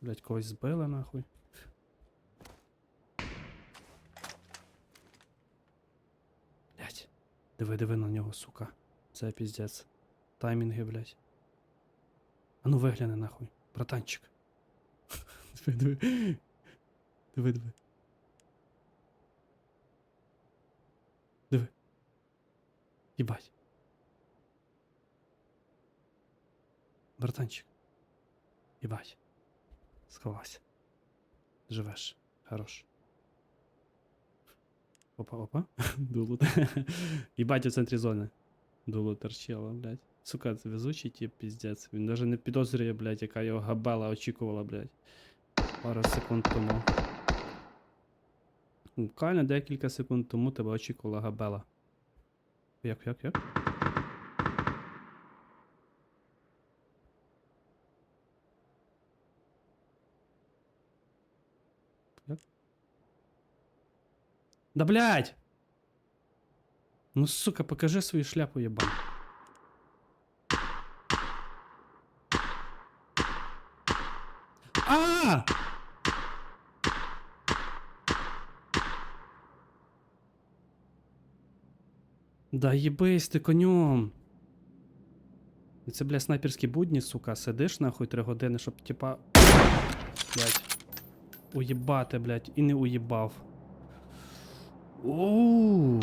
Блять, когось збили нахуй. Блять. Диви, диви на нього, сука. Це піздець. Таймінги, блять. А ну вигляни нахуй. Братанчик. Диви, диви. Диви, диви. Диви. Їбать. Братанчик. Їбать. Сховався. Живеш. Хорош. Опа, опа. Дулу. Їбать у центрі зони. Дулу торчало, блядь. Сука, це везучий тип, піздець. Він даже не підозрює, блядь, яка його габела очікувала, блядь. Пару секунд тому. Буквально декілька секунд тому тебе очікувала габела. Як, як, як? Да блядь! Ну сука, покажи свою шляпу, ебан. А! Да єбись ти конем. І це, бля, снайперські будні, сука, сидиш нахуй три години, щоб типа. Блять. Уїбати, блять, і не уїбав. Оу.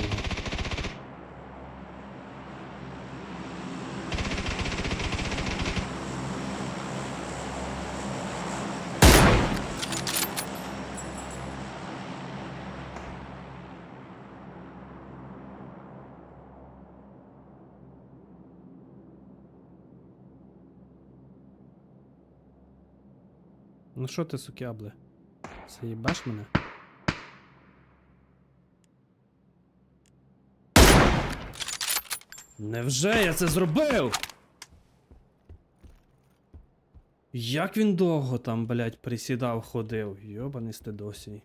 Ну що ти, сукябли? їбаш мене? Невже я це зробив? Як він довго там, блядь, присідав, ходив? Йобаний стидосій.